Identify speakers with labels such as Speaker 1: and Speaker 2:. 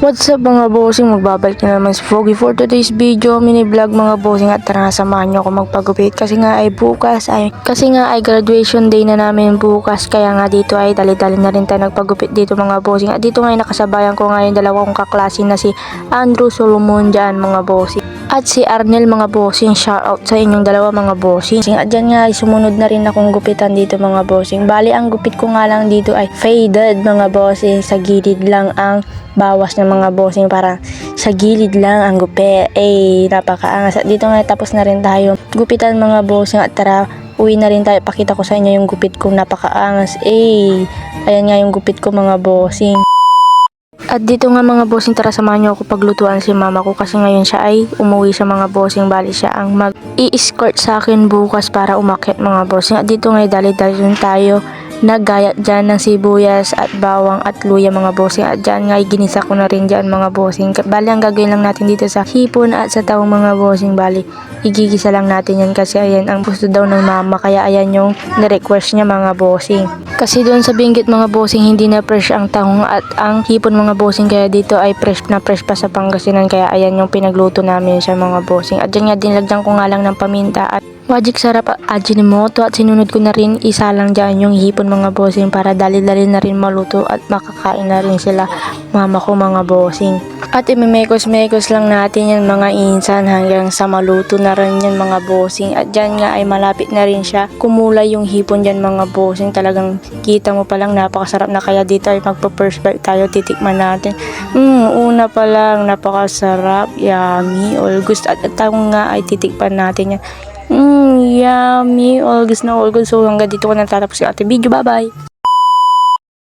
Speaker 1: What's up mga bossing? Magbabalik na naman si Foggy for today's video, mini vlog mga bossing. At tara samahan nyo ako magpagupit kasi nga ay bukas ay kasi nga ay graduation day na namin bukas. Kaya nga dito ay dali-dali na rin tayo nagpagupit dito mga bossing. At dito nga ay nakasabayan ko nga yung dalawa kong kaklase na si Andrew Solomon dyan mga bossing at si Arnel mga bossing shout out sa inyong dalawa mga bossing at dyan nga sumunod na rin akong gupitan dito mga bossing bali ang gupit ko nga lang dito ay faded mga bossing sa gilid lang ang bawas ng mga bossing para sa gilid lang ang gupit. Eh, napakaangas. At dito nga tapos na rin tayo. Gupitan mga bossing at tara, uwi na rin tayo. Pakita ko sa inyo yung gupit kong napakaangas. Eh, ayan nga yung gupit ko mga bossing. At dito nga mga bossing, tara samahan niyo ako paglutuan si mama ko kasi ngayon siya ay umuwi sa mga bossing. Bali siya ang mag i-escort sa akin bukas para umakyat mga bossing. At dito nga dali-dali tayo. Naggayat dyan ng sibuyas at bawang at luya mga bossing. At dyan nga ginisa ko na rin dyan mga bossing. Bali ang gagawin lang natin dito sa hipon at sa tawong mga bossing. Bali igigisa lang natin yan kasi ayan ang gusto daw ng mama. Kaya ayan yung na-request niya mga bossing kasi doon sa binggit mga bossing hindi na fresh ang tahong at ang hipon mga bossing. Kaya dito ay fresh na fresh pa sa Pangasinan. Kaya ayan yung pinagluto namin sa mga bossing. At dyan nga dinlagyan ko nga lang ng paminta. At Wajik sarap at ajinomoto at sinunod ko na rin isa lang dyan yung hipon mga bossing para dali-dali na rin maluto at makakain na rin sila mama ko mga bossing. At imimekos-mekos lang natin yan mga insan hanggang sa maluto na rin yan mga bossing. At dyan nga ay malapit na rin siya. Kumulay yung hipon dyan mga bossing. Talagang kita mo palang napakasarap na kaya dito ay magpa-first bite tayo titikman natin. Mm, una pa lang napakasarap, yummy, all gusto. At at nga ay titikpan natin yan. Mm, yummy. All good na all good. So hanggang dito ko natatapos yung ating video. Bye-bye.